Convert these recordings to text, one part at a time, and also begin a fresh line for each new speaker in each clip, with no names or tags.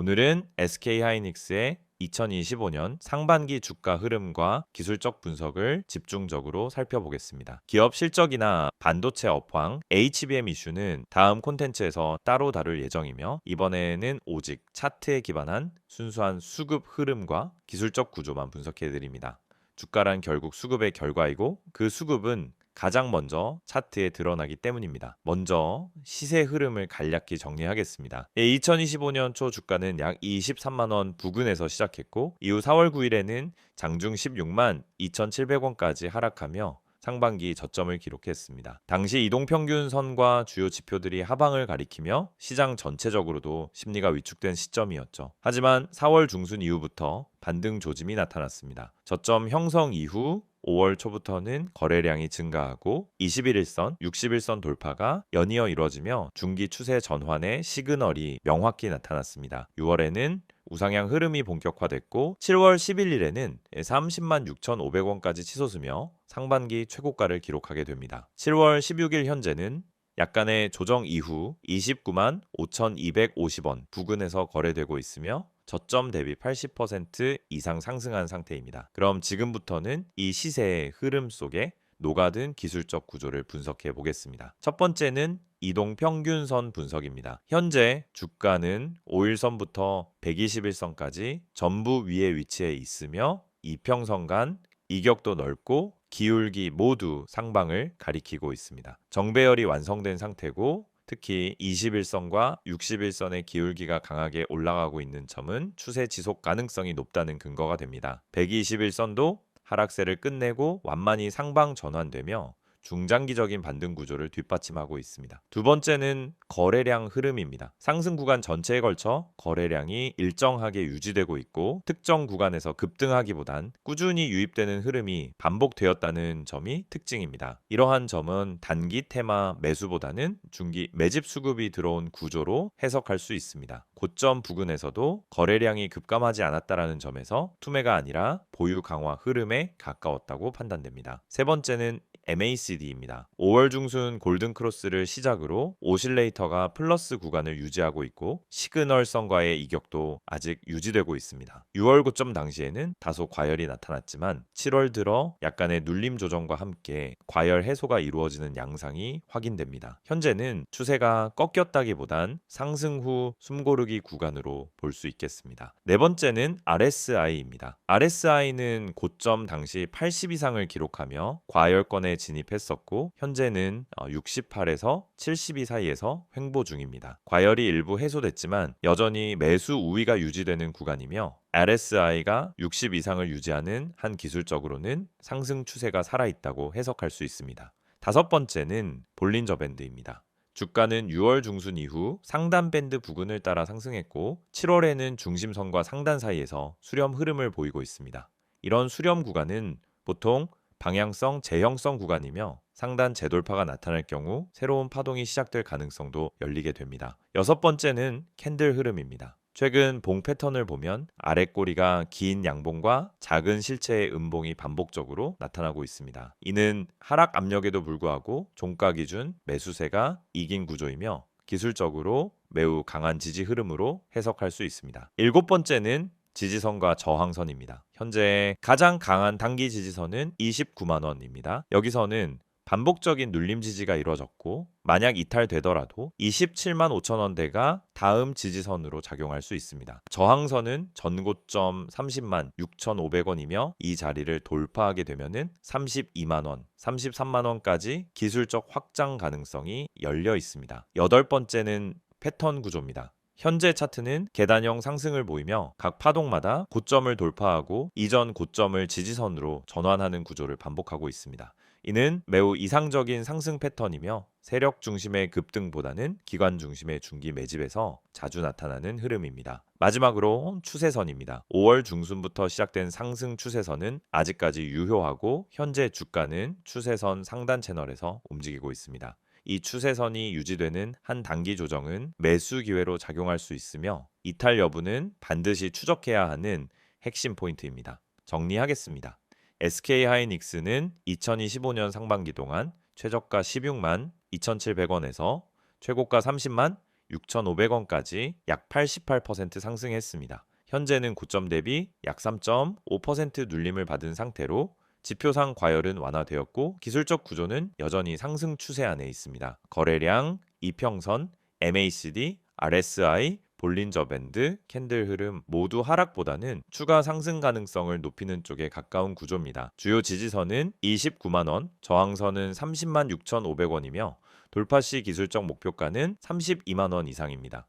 오늘은 SK 하이닉스의 2025년 상반기 주가 흐름과 기술적 분석을 집중적으로 살펴보겠습니다. 기업 실적이나 반도체 업황, HBM 이슈는 다음 콘텐츠에서 따로 다룰 예정이며 이번에는 오직 차트에 기반한 순수한 수급 흐름과 기술적 구조만 분석해 드립니다. 주가란 결국 수급의 결과이고 그 수급은 가장 먼저 차트에 드러나기 때문입니다. 먼저 시세 흐름을 간략히 정리하겠습니다. 2025년 초 주가는 약 23만 원 부근에서 시작했고 이후 4월 9일에는 장중 16만 2,700원까지 하락하며 상반기 저점을 기록했습니다. 당시 이동평균선과 주요 지표들이 하방을 가리키며 시장 전체적으로도 심리가 위축된 시점이었죠. 하지만 4월 중순 이후부터 반등 조짐이 나타났습니다. 저점 형성 이후 5월 초부터는 거래량이 증가하고 21일선, 60일선 돌파가 연이어 이뤄지며 중기 추세 전환의 시그널이 명확히 나타났습니다. 6월에는 우상향 흐름이 본격화됐고 7월 11일에는 30만 6,500원까지 치솟으며 상반기 최고가를 기록하게 됩니다. 7월 16일 현재는 약간의 조정 이후 29만 5,250원 부근에서 거래되고 있으며 저점 대비 80% 이상 상승한 상태입니다. 그럼 지금부터는 이 시세의 흐름 속에 녹아든 기술적 구조를 분석해 보겠습니다. 첫 번째는 이동 평균선 분석입니다. 현재 주가는 5일선부터 121선까지 전부 위에 위치해 있으며 이평선 간 이격도 넓고 기울기 모두 상방을 가리키고 있습니다. 정배열이 완성된 상태고 특히 21선과 61선의 기울기가 강하게 올라가고 있는 점은 추세 지속 가능성이 높다는 근거가 됩니다. 121선도 하락세를 끝내고 완만히 상방 전환되며 중장기적인 반등 구조를 뒷받침하고 있습니다. 두 번째는 거래량 흐름입니다. 상승 구간 전체에 걸쳐 거래량이 일정하게 유지되고 있고 특정 구간에서 급등하기보단 꾸준히 유입되는 흐름이 반복되었다는 점이 특징입니다. 이러한 점은 단기 테마 매수보다는 중기 매집 수급이 들어온 구조로 해석할 수 있습니다. 고점 부근에서도 거래량이 급감하지 않았다라는 점에서 투매가 아니라 보유 강화 흐름에 가까웠다고 판단됩니다. 세 번째는 MACD입니다. 5월 중순 골든 크로스를 시작으로 오실레이터가 플러스 구간을 유지하고 있고 시그널선과의 이격도 아직 유지되고 있습니다. 6월 고점 당시에는 다소 과열이 나타났지만 7월 들어 약간의 눌림 조정과 함께 과열 해소가 이루어지는 양상이 확인됩니다. 현재는 추세가 꺾였다기보단 상승 후 숨고르기 구간으로 볼 수 있겠습니다. 네 번째는 RSI입니다. RSI는 고점 당시 80 이상을 기록하며 과열권에 진입했었고 현재는 68에서 72 사이에서 횡보 중입니다. 과열이 일부 해소됐지만 여전히 매수 우위가 유지되는 구간이며 RSI가 60 이상을 유지하는 한 기술적으로는 상승 추세가 살아있다고 해석할 수 있습니다. 다섯 번째는 볼린저 밴드입니다. 주가는 6월 중순 이후 상단 밴드 부근을 따라 상승했고 7월에는 중심선과 상단 사이에서 수렴 흐름을 보이고 있습니다. 이런 수렴 구간은 보통 방향성 재형성 구간이며 상단 재돌파가 나타날 경우 새로운 파동이 시작될 가능성도 열리게 됩니다. 여섯 번째는 캔들 흐름입니다. 최근 봉 패턴을 보면 아래 꼬리가 긴 양봉과 작은 실체의 음봉이 반복적으로 나타나고 있습니다. 이는 하락 압력에도 불구하고 종가 기준 매수세가 이긴 구조이며 기술적으로 매우 강한 지지 흐름으로 해석할 수 있습니다. 일곱 번째는 지지선과 저항선입니다. 현재 가장 강한 단기 지지선은 29만 원입니다. 여기서는 반복적인 눌림 지지가 이루어졌고 만약 이탈되더라도 27만 5천 원대가 다음 지지선으로 작용할 수 있습니다. 저항선은 전고점 30만 6,500원이며 이 자리를 돌파하게 되면은 32만 원, 33만 원까지 기술적 확장 가능성이 열려 있습니다. 여덟 번째는 패턴 구조입니다. 현재 차트는 계단형 상승을 보이며 각 파동마다 고점을 돌파하고 이전 고점을 지지선으로 전환하는 구조를 반복하고 있습니다. 이는 매우 이상적인 상승 패턴이며 세력 중심의 급등보다는 기관 중심의 중기 매집에서 자주 나타나는 흐름입니다. 마지막으로 추세선입니다. 5월 중순부터 시작된 상승 추세선은 아직까지 유효하고 현재 주가는 추세선 상단 채널에서 움직이고 있습니다. 이 추세선이 유지되는 한 단기 조정은 매수 기회로 작용할 수 있으며 이탈 여부는 반드시 추적해야 하는 핵심 포인트입니다. 정리하겠습니다. SK 하이닉스는 2025년 상반기 동안 최저가 16만 2,700원에서 최고가 30만 6,500원까지 약 88% 상승했습니다. 현재는 고점 대비 약 3.5% 눌림을 받은 상태로 지표상 과열은 완화되었고 기술적 구조는 여전히 상승 추세 안에 있습니다. 거래량, 이평선, MACD, RSI, 볼린저 밴드, 캔들 흐름 모두 하락보다는 추가 상승 가능성을 높이는 쪽에 가까운 구조입니다. 주요 지지선은 29만 원, 저항선은 30만 6,500원이며 돌파 시 기술적 목표가는 32만 원 이상입니다.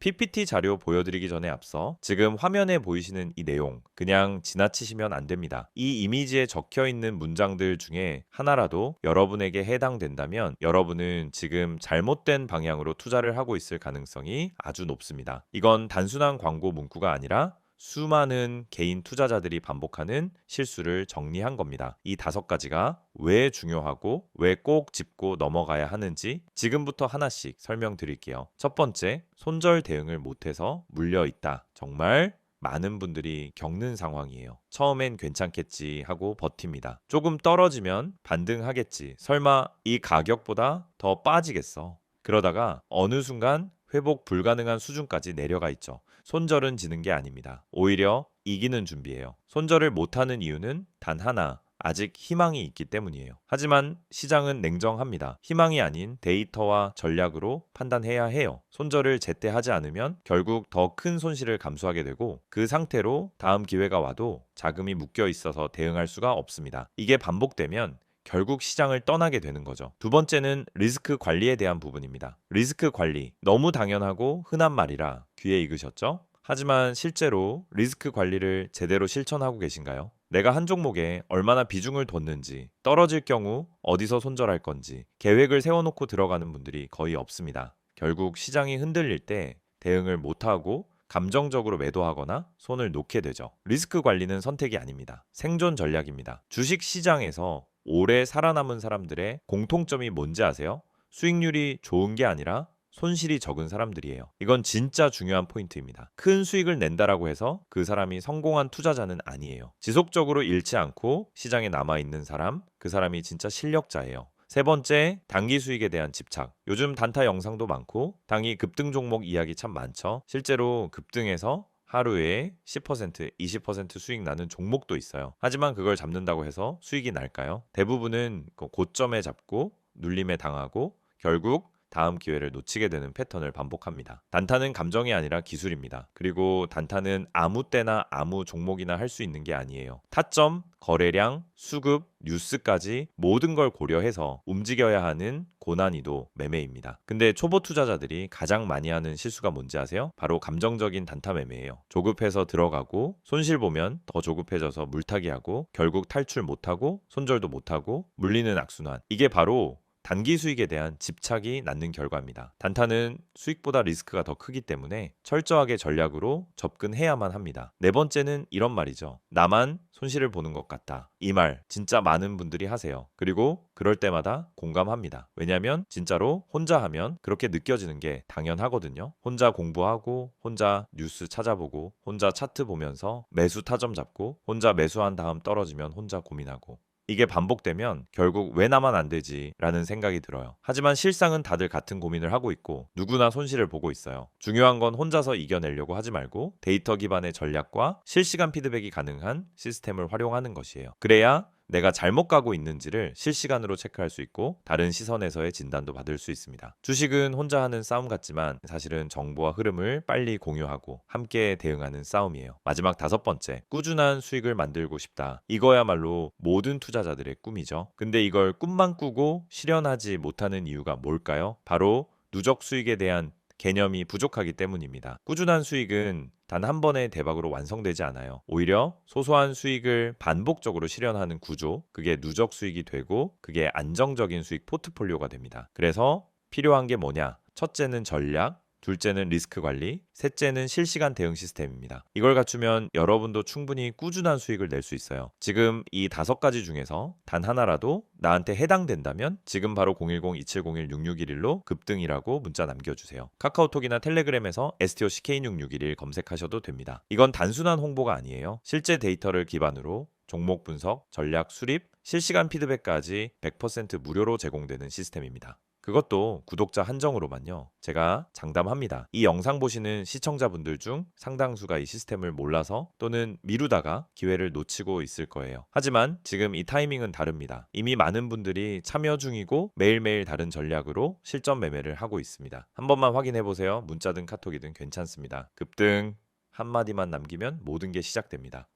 PPT 자료 보여드리기 전에 앞서 지금 화면에 보이시는 이 내용 그냥 지나치시면 안 됩니다. 이 이미지에 적혀 있는 문장들 중에 하나라도 여러분에게 해당된다면 여러분은 지금 잘못된 방향으로 투자를 하고 있을 가능성이 아주 높습니다. 이건 단순한 광고 문구가 아니라 수많은 개인 투자자들이 반복하는 실수를 정리한 겁니다. 이 다섯 가지가 왜 중요하고 왜 꼭 짚고 넘어가야 하는지 지금부터 하나씩 설명드릴게요. 첫 번째, 손절 대응을 못해서 물려 있다. 정말 많은 분들이 겪는 상황이에요. 처음엔 괜찮겠지 하고 버팁니다. 조금 떨어지면 반등하겠지. 설마 이 가격보다 더 빠지겠어. 그러다가 어느 순간 회복 불가능한 수준까지 내려가 있죠. 손절은 지는 게 아닙니다. 오히려 이기는 준비예요. 손절을 못하는 이유는 단 하나. 아직 희망이 있기 때문이에요. 하지만 시장은 냉정합니다. 희망이 아닌 데이터와 전략으로 판단해야 해요. 손절을 제때 하지 않으면 결국 더 큰 손실을 감수하게 되고 그 상태로 다음 기회가 와도 자금이 묶여 있어서 대응할 수가 없습니다. 이게 반복되면 결국 시장을 떠나게 되는 거죠. 두 번째는 리스크 관리에 대한 부분입니다. 리스크 관리. 너무 당연하고 흔한 말이라 귀에 익으셨죠? 하지만 실제로 리스크 관리를 제대로 실천하고 계신가요? 내가 한 종목에 얼마나 비중을 뒀는지, 떨어질 경우 어디서 손절할 건지 계획을 세워놓고 들어가는 분들이 거의 없습니다. 결국 시장이 흔들릴 때 대응을 못하고 감정적으로 매도하거나 손을 놓게 되죠. 리스크 관리는 선택이 아닙니다. 생존 전략입니다. 주식 시장에서 오래 살아남은 사람들의 공통점이 뭔지 아세요? 수익률이 좋은 게 아니라 손실이 적은 사람들이에요. 이건 진짜 중요한 포인트입니다. 큰 수익을 낸다라고 해서 그 사람이 성공한 투자자는 아니에요. 지속적으로 잃지 않고 시장에 남아 있는 사람, 그 사람이 진짜 실력자예요. 세 번째, 단기 수익에 대한 집착. 요즘 단타 영상도 많고, 당이 급등 종목 이야기 참 많죠. 실제로 급등해서 하루에 10%, 20% 수익 나는 종목도 있어요. 하지만 그걸 잡는다고 해서 수익이 날까요? 대부분은 그 고점에 잡고 눌림에 당하고 결국 다음 기회를 놓치게 되는 패턴을 반복합니다. 단타는 감정이 아니라 기술입니다. 그리고 단타는 아무 때나 아무 종목이나 할 수 있는 게 아니에요. 타점, 거래량, 수급, 뉴스까지 모든 걸 고려해서 움직여야 하는 고난이도 매매입니다. 근데 초보 투자자들이 가장 많이 하는 실수가 뭔지 아세요? 바로 감정적인 단타 매매예요. 조급해서 들어가고 손실 보면 더 조급해져서 물타기하고 결국 탈출 못하고 손절도 못하고 물리는 악순환. 이게 바로 단기 수익에 대한 집착이 낳는 결과입니다. 단타는 수익보다 리스크가 더 크기 때문에 철저하게 전략으로 접근해야만 합니다. 네 번째는 이런 말이죠. 나만 손실을 보는 것 같다. 이 말 진짜 많은 분들이 하세요. 그리고 그럴 때마다 공감합니다. 왜냐하면 진짜로 혼자 하면 그렇게 느껴지는 게 당연하거든요. 혼자 공부하고 혼자 뉴스 찾아보고 혼자 차트 보면서 매수 타점 잡고 혼자 매수한 다음 떨어지면 혼자 고민하고 이게 반복되면 결국 왜 나만 안 되지? 라는 생각이 들어요. 하지만 실상은 다들 같은 고민을 하고 있고 누구나 손실을 보고 있어요. 중요한 건 혼자서 이겨내려고 하지 말고 데이터 기반의 전략과 실시간 피드백이 가능한 시스템을 활용하는 것이에요. 그래야 내가 잘못 가고 있는지를 실시간으로 체크할 수 있고 다른 시선에서의 진단도 받을 수 있습니다. 주식은 혼자 하는 싸움 같지만 사실은 정보와 흐름을 빨리 공유하고 함께 대응하는 싸움이에요. 마지막 다섯 번째, 꾸준한 수익을 만들고 싶다. 이거야말로 모든 투자자들의 꿈이죠. 근데 이걸 꿈만 꾸고 실현하지 못하는 이유가 뭘까요? 바로 누적 수익에 대한 개념이 부족하기 때문입니다. 꾸준한 수익은 단 한 번의 대박으로 완성되지 않아요. 오히려 소소한 수익을 반복적으로 실현하는 구조, 그게 누적 수익이 되고 그게 안정적인 수익 포트폴리오가 됩니다. 그래서 필요한 게 뭐냐? 첫째는 전략, 둘째는 리스크 관리, 셋째는 실시간 대응 시스템입니다. 이걸 갖추면 여러분도 충분히 꾸준한 수익을 낼 수 있어요. 지금 이 다섯 가지 중에서 단 하나라도 나한테 해당된다면 지금 바로 010-2701-6611로 급등이라고 문자 남겨주세요. 카카오톡이나 텔레그램에서 STOC K6611 검색하셔도 됩니다. 이건 단순한 홍보가 아니에요. 실제 데이터를 기반으로 종목 분석, 전략 수립, 실시간 피드백까지 100% 무료로 제공되는 시스템입니다. 그것도 구독자 한정으로만요. 제가 장담합니다. 이 영상 보시는 시청자분들 중 상당수가 이 시스템을 몰라서 또는 미루다가 기회를 놓치고 있을 거예요. 하지만 지금 이 타이밍은 다릅니다. 이미 많은 분들이 참여 중이고 매일매일 다른 전략으로 실전 매매를 하고 있습니다. 한 번만 확인해 보세요. 문자든 카톡이든 괜찮습니다. 급등 한마디만 남기면 모든 게 시작됩니다.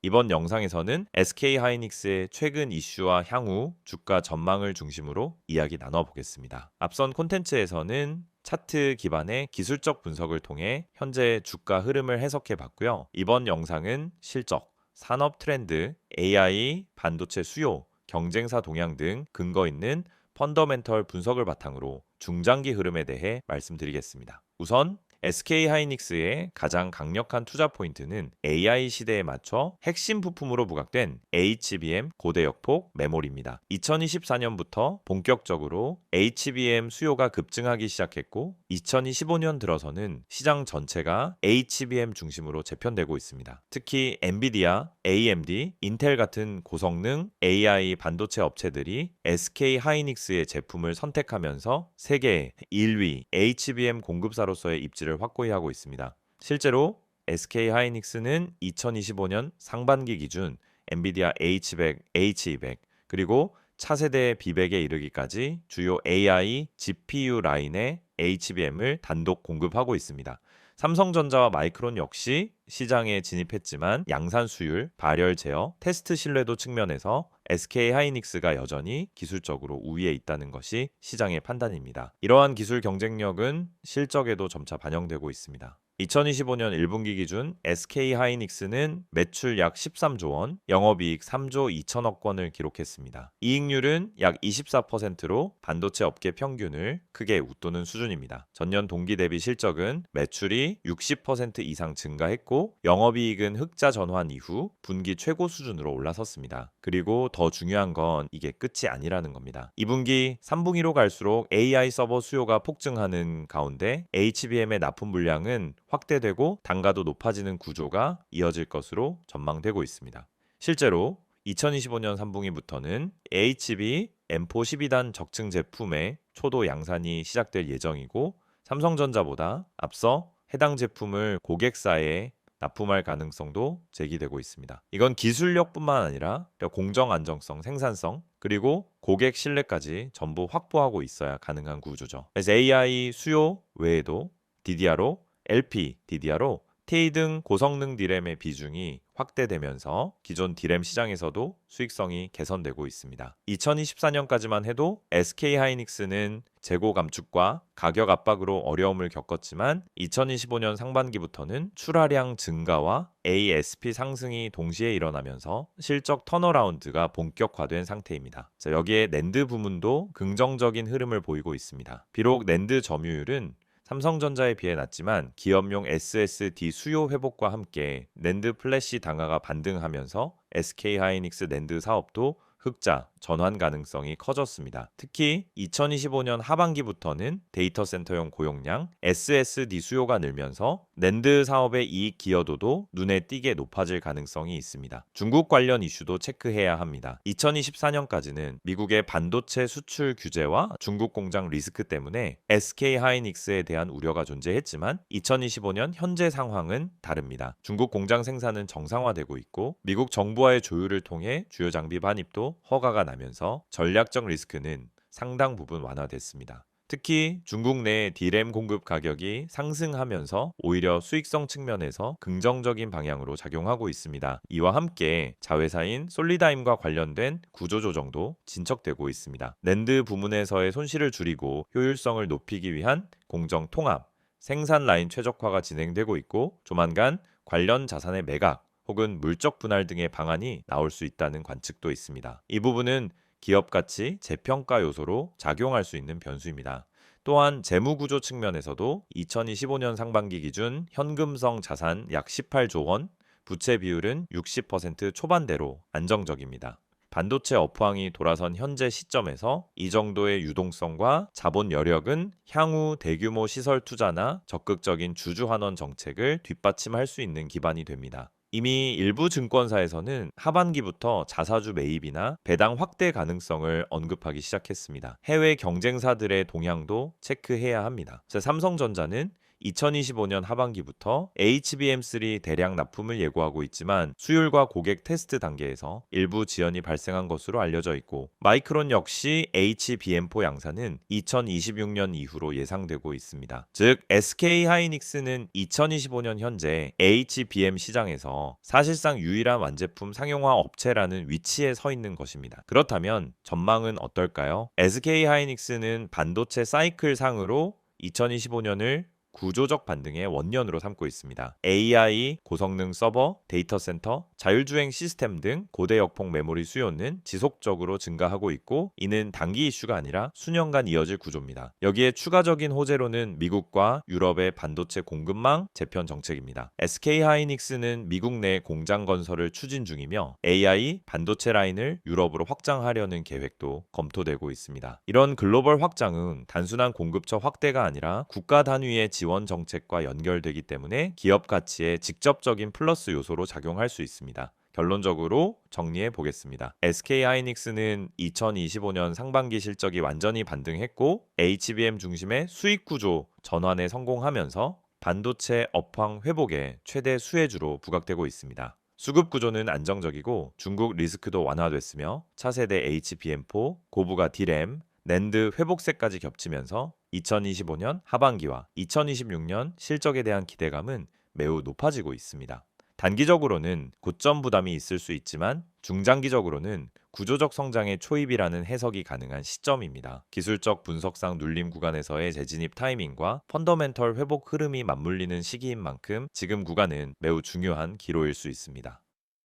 이번 영상에서는 SK 하이닉스의 최근 이슈와 향후 주가 전망을 중심으로 이야기 나눠보겠습니다. 앞선 콘텐츠에서는 차트 기반의 기술적 분석을 통해 현재 주가 흐름을 해석해 봤고요. 이번 영상은 실적, 산업 트렌드, AI, 반도체 수요, 경쟁사 동향 등 근거 있는 펀더멘털 분석을 바탕으로 중장기 흐름에 대해 말씀드리겠습니다. 우선 SK 하이닉스의 가장 강력한 투자 포인트는 AI 시대에 맞춰 핵심 부품으로 부각된 HBM 고대역폭 메모리입니다. 2024년부터 본격적으로 HBM 수요가 급증하기 시작했고 2025년 들어서는 시장 전체가 HBM 중심으로 재편되고 있습니다. 특히 엔비디아, AMD, 인텔 같은 고성능 AI 반도체 업체들이 SK 하이닉스의 제품을 선택하면서 세계 1위 HBM 공급사로서의 입지 를 확고히 하고 있습니다. 실제로 SK 하이닉스는 2025년 상반기 기준 엔비디아 H100, H200 그리고 차세대 B100에 이르기까지 주요 AI GPU 라인의 HBM을 단독 공급하고 있습니다. 삼성전자와 마이크론 역시 시장에 진입했지만 양산 수율, 발열 제어, 테스트 신뢰도 측면에서 SK 하이닉스가 여전히 기술적으로 우위에 있다는 것이 시장의 판단입니다. 이러한 기술 경쟁력은 실적에도 점차 반영되고 있습니다. 2025년 1분기 기준 SK 하이닉스는 매출 약 13조 원, 영업이익 3조 2천억 원을 기록했습니다. 이익률은 약 24%로 반도체 업계 평균을 크게 웃도는 수준입니다. 전년 동기 대비 실적은 매출이 60% 이상 증가했고 영업이익은 흑자 전환 이후 분기 최고 수준으로 올라섰습니다. 그리고 더 중요한 건 이게 끝이 아니라는 겁니다. 2분기, 3분기로 갈수록 AI 서버 수요가 폭증하는 가운데 HBM의 납품 물량은 확대되고 단가도 높아지는 구조가 이어질 것으로 전망되고 있습니다. 실제로 2025년 3분기부터는 HB M4 12단 적층 제품의 초도 양산이 시작될 예정이고 삼성전자보다 앞서 해당 제품을 고객사에 납품할 가능성도 제기되고 있습니다. 이건 기술력뿐만 아니라 공정 안정성, 생산성, 그리고 고객 신뢰까지 전부 확보하고 있어야 가능한 구조죠. 그래서 AI 수요 외에도 DDR로 LP, DDR로 TI 등 고성능 디램의 비중이 확대되면서 기존 디램 시장에서도 수익성이 개선되고 있습니다. 2024년까지만 해도 SK 하이닉스는 재고 감축과 가격 압박으로 어려움을 겪었지만 2025년 상반기부터는 출하량 증가와 ASP 상승이 동시에 일어나면서 실적 턴어라운드가 본격화된 상태입니다. 자, 여기에 낸드 부문도 긍정적인 흐름을 보이고 있습니다. 비록 낸드 점유율은 삼성전자에 비해 낮지만 기업용 SSD 수요 회복과 함께 낸드 플래시 당화가 반등하면서 SK 하이닉스 낸드 사업도 흑자, 전환 가능성이 커졌습니다. 특히 2025년 하반기부터는 데이터 센터용 고용량, SSD 수요가 늘면서 낸드 사업의 이익 기여도도 눈에 띄게 높아질 가능성이 있습니다. 중국 관련 이슈도 체크해야 합니다. 2024년까지는 미국의 반도체 수출 규제와 중국 공장 리스크 때문에 SK 하이닉스에 대한 우려가 존재했지만 2025년 현재 상황은 다릅니다. 중국 공장 생산은 정상화되고 있고 미국 정부와의 조율을 통해 주요 장비 반입도 허가가 나면서 전략적 리스크는 상당 부분 완화됐습니다. 특히 중국 내 디램 공급 가격이 상승하면서 오히려 수익성 측면에서 긍정적인 방향으로 작용하고 있습니다. 이와 함께 자회사인 솔리다임과 관련된 구조조정도 진척되고 있습니다. 랜드 부문에서의 손실을 줄이고 효율성을 높이기 위한 공정 통합, 생산 라인 최적화가 진행되고 있고 조만간 관련 자산의 매각 혹은 물적 분할 등의 방안이 나올 수 있다는 관측도 있습니다. 이 부분은 기업 가치 재평가 요소로 작용할 수 있는 변수입니다. 또한 재무 구조 측면에서도 2025년 상반기 기준 현금성 자산 약 18조 원, 부채 비율은 60% 초반대로 안정적입니다. 반도체 업황이 돌아선 현재 시점에서 이 정도의 유동성과 자본 여력은 향후 대규모 시설 투자나 적극적인 주주 환원 정책을 뒷받침할 수 있는 기반이 됩니다. 이미 일부 증권사에서는 하반기부터 자사주 매입이나 배당 확대 가능성을 언급하기 시작했습니다. 해외 경쟁사들의 동향도 체크해야 합니다. 자, 삼성전자는 2025년 하반기부터 HBM3 대량 납품을 예고하고 있지만 수율과 고객 테스트 단계에서 일부 지연이 발생한 것으로 알려져 있고 마이크론 역시 HBM4 양산은 2026년 이후로 예상되고 있습니다. 즉 SK 하이닉스는 2025년 현재 HBM 시장에서 사실상 유일한 완제품 상용화 업체라는 위치에 서 있는 것입니다. 그렇다면 전망은 어떨까요? SK 하이닉스는 반도체 사이클 상으로 2025년을 구조적 반등의 원년으로 삼고 있습니다. AI, 고성능 서버, 데이터 센터, 자율주행 시스템 등 고대 역폭 메모리 수요는 지속적으로 증가하고 있고 이는 단기 이슈가 아니라 수년간 이어질 구조입니다. 여기에 추가적인 호재로는 미국과 유럽의 반도체 공급망 재편 정책입니다. SK 하이닉스는 미국 내 공장 건설을 추진 중이며 AI 반도체 라인을 유럽으로 확장하려는 계획도 검토되고 있습니다. 이런 글로벌 확장은 단순한 공급처 확대가 아니라 국가 단위의 지원 정책과 연결되기 때문에 기업 가치에 직접적인 플러스 요소로 작용할 수 있습니다. 결론적으로 정리해 보겠습니다. SK 하이닉스는 2025년 상반기 실적이 완전히 반등했고 HBM 중심의 수익 구조 전환에 성공하면서 반도체 업황 회복의 최대 수혜주로 부각되고 있습니다. 수급 구조는 안정적이고 중국 리스크도 완화됐으며 차세대 HBM4, 고부가 D램, 낸드 회복세까지 겹치면서 2025년 하반기와 2026년 실적에 대한 기대감은 매우 높아지고 있습니다. 단기적으로는 고점 부담이 있을 수 있지만 중장기적으로는 구조적 성장의 초입이라는 해석이 가능한 시점입니다. 기술적 분석상 눌림 구간에서의 재진입 타이밍과 펀더멘털 회복 흐름이 맞물리는 시기인 만큼 지금 구간은 매우 중요한 기로일 수 있습니다.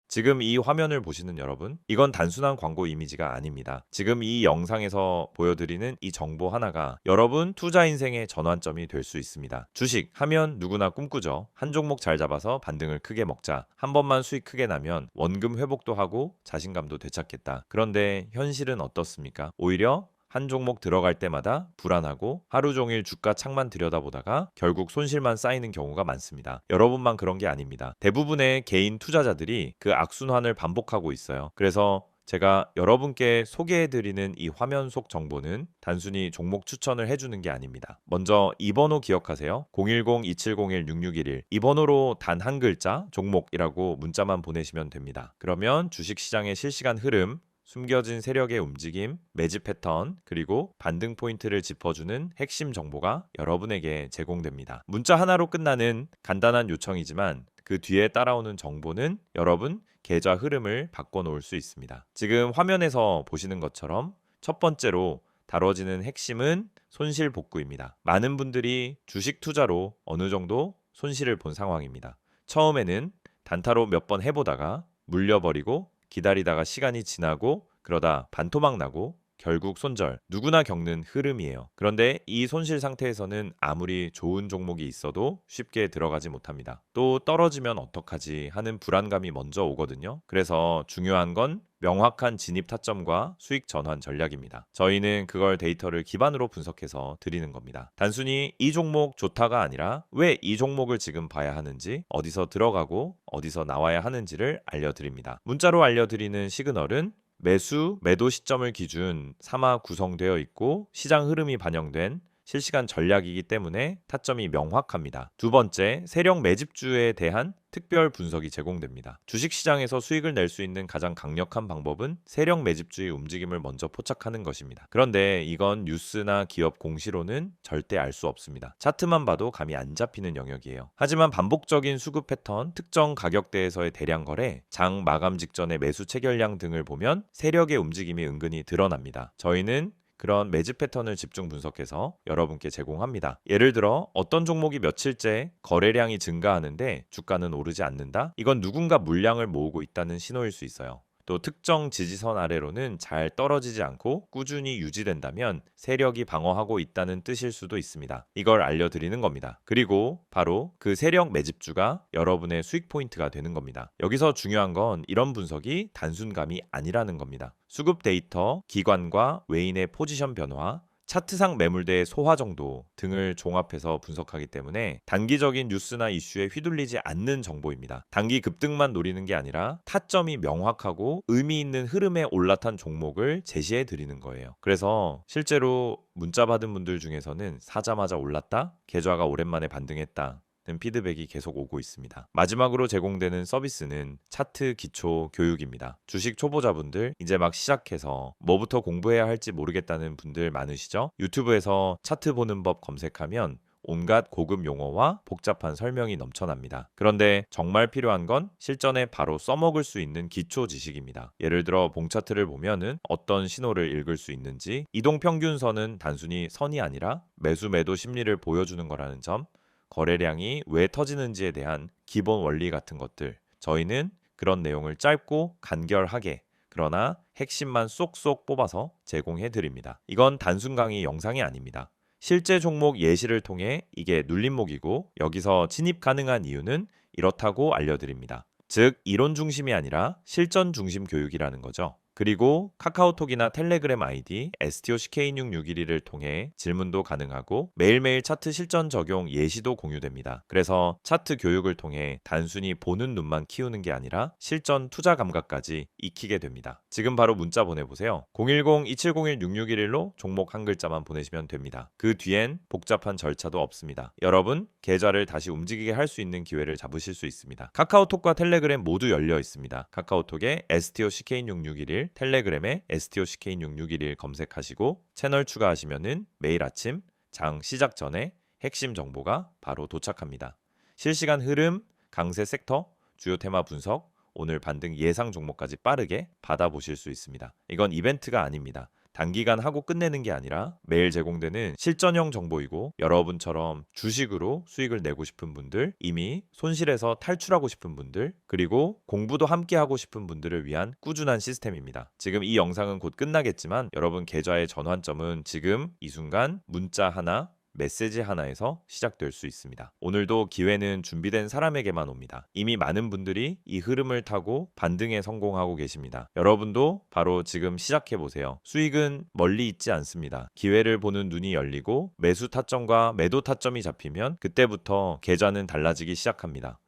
지금 이 화면을 보시는 여러분, 이건 단순한 광고 이미지가 아닙니다. 지금 이 영상에서 보여드리는 이 정보 하나가 여러분 투자 인생의 전환점이 될 수 있습니다. 주식 하면 누구나 꿈꾸죠. 한 종목 잘 잡아서 반등을 크게 먹자. 한 번만 수익 크게 나면 원금 회복도 하고 자신감도 되찾겠다. 그런데 현실은 어떻습니까? 오히려 한 종목 들어갈 때마다 불안하고 하루 종일 주가 창만 들여다보다가 결국 손실만 쌓이는 경우가 많습니다. 여러분만 그런 게 아닙니다. 대부분의 개인 투자자들이 그 악순환을 반복하고 있어요. 그래서 제가 여러분께 소개해드리는 이 화면 속 정보는 단순히 종목 추천을 해주는 게 아닙니다. 먼저 이 번호 기억하세요. 010-2701-6611. 이 번호로 단 한 글자 종목이라고 문자만 보내시면 됩니다. 그러면 주식시장의 실시간 흐름, 숨겨진 세력의 움직임, 매집 패턴, 그리고 반등 포인트를 짚어주는 핵심 정보가 여러분에게 제공됩니다. 문자 하나로 끝나는 간단한 요청이지만 그 뒤에 따라오는 정보는 여러분 계좌 흐름을 바꿔놓을 수 있습니다. 지금 화면에서 보시는 것처럼 첫 번째로 다뤄지는 핵심은 손실 복구입니다. 많은 분들이 주식 투자로 어느 정도 손실을 본 상황입니다. 처음에는 단타로 몇 번 해보다가 물려버리고 기다리다가 시간이 지나고 그러다 반토막 나고 결국 손절 누구나 겪는 흐름이에요. 그런데 이 손실 상태에서는 아무리 좋은 종목이 있어도 쉽게 들어가지 못합니다. 또 떨어지면 어떡하지 하는 불안감이 먼저 오거든요. 그래서 중요한 건 명확한 진입 타점과 수익 전환 전략입니다. 저희는 그걸 데이터를 기반으로 분석해서 드리는 겁니다. 단순히 이 종목 좋다가 아니라 왜 이 종목을 지금 봐야 하는지, 어디서 들어가고 어디서 나와야 하는지를 알려드립니다. 문자로 알려드리는 시그널은 매수, 매도 시점을 기준 3화 구성되어 있고 시장 흐름이 반영된 실시간 전략이기 때문에 타점이 명확합니다. 두 번째, 세력 매집주에 대한 특별 분석이 제공됩니다. 주식시장에서 수익을 낼 수 있는 가장 강력한 방법은 세력 매집주의 움직임을 먼저 포착하는 것입니다. 그런데 이건 뉴스나 기업 공시로는 절대 알 수 없습니다. 차트만 봐도 감이 안 잡히는 영역이에요. 하지만 반복적인 수급 패턴, 특정 가격대에서의 대량 거래, 장 마감 직전의 매수 체결량 등을 보면 세력의 움직임이 은근히 드러납니다. 저희는 그런 매집 패턴을 집중 분석해서 여러분께 제공합니다. 예를 들어 어떤 종목이 며칠째 거래량이 증가하는데 주가는 오르지 않는다? 이건 누군가 물량을 모으고 있다는 신호일 수 있어요. 또 특정 지지선 아래로는 잘 떨어지지 않고 꾸준히 유지된다면 세력이 방어하고 있다는 뜻일 수도 있습니다. 이걸 알려드리는 겁니다. 그리고 바로 그 세력 매집주가 여러분의 수익 포인트가 되는 겁니다. 여기서 중요한 건 이런 분석이 단순감이 아니라는 겁니다. 수급 데이터, 기관과 외인의 포지션 변화, 차트상 매물대의 소화 정도 등을 종합해서 분석하기 때문에 단기적인 뉴스나 이슈에 휘둘리지 않는 정보입니다. 단기 급등만 노리는 게 아니라 타점이 명확하고 의미 있는 흐름에 올라탄 종목을 제시해 드리는 거예요. 그래서 실제로 문자 받은 분들 중에서는 사자마자 올랐다, 계좌가 오랜만에 반등했다. 는 피드백이 계속 오고 있습니다. 마지막으로 제공되는 서비스는 차트 기초 교육입니다. 주식 초보자분들 이제 막 시작해서 뭐부터 공부해야 할지 모르겠다는 분들 많으시죠? 유튜브에서 차트 보는 법 검색하면 온갖 고급 용어와 복잡한 설명이 넘쳐납니다. 그런데 정말 필요한 건 실전에 바로 써먹을 수 있는 기초 지식입니다. 예를 들어 봉차트를 보면은 어떤 신호를 읽을 수 있는지 이동평균선은 단순히 선이 아니라 매수 매도 심리를 보여주는 거라는 점 거래량이 왜 터지는지에 대한 기본 원리 같은 것들 저희는 그런 내용을 짧고 간결하게 그러나 핵심만 쏙쏙 뽑아서 제공해 드립니다. 이건 단순 강의 영상이 아닙니다. 실제 종목 예시를 통해 이게 눌림목이고 여기서 진입 가능한 이유는 이렇다고 알려드립니다. 즉 이론 중심이 아니라 실전 중심 교육이라는 거죠. 그리고 카카오톡이나 텔레그램 아이디 STOCK661을 통해 질문도 가능하고 매일매일 차트 실전 적용 예시도 공유됩니다. 그래서 차트 교육을 통해 단순히 보는 눈만 키우는 게 아니라 실전 투자 감각까지 익히게 됩니다. 지금 바로 문자 보내보세요. 010-2701-6611로 종목 한 글자만 보내시면 됩니다. 그 뒤엔 복잡한 절차도 없습니다. 여러분 계좌를 다시 움직이게 할 수 있는 기회를 잡으실 수 있습니다. 카카오톡과 텔레그램 모두 열려 있습니다. 카카오톡에 STOCK661 텔레그램에 STOCK661 검색하시고 채널 추가하시면은 매일 아침 장 시작 전에 핵심 정보가 바로 도착합니다. 실시간 흐름, 강세 섹터, 주요 테마 분석, 오늘 반등 예상 종목까지 빠르게 받아보실 수 있습니다. 이건 이벤트가 아닙니다. 단기간 하고 끝내는 게 아니라 매일 제공되는 실전형 정보이고 여러분처럼 주식으로 수익을 내고 싶은 분들, 이미 손실에서 탈출하고 싶은 분들, 그리고 공부도 함께 하고 싶은 분들을 위한 꾸준한 시스템입니다. 지금 이 영상은 곧 끝나겠지만 여러분 계좌의 전환점은 지금 이 순간 문자 하나 메시지 하나에서 시작될 수 있습니다. 오늘도 기회는 준비된 사람에게만 옵니다. 이미 많은 분들이 이 흐름을 타고 반등에 성공하고 계십니다. 여러분도 바로 지금 시작해 보세요. 수익은 멀리 있지 않습니다. 기회를 보는 눈이 열리고 매수 타점과 매도 타점이 잡히면 그때부터 계좌는 달라지기 시작합니다.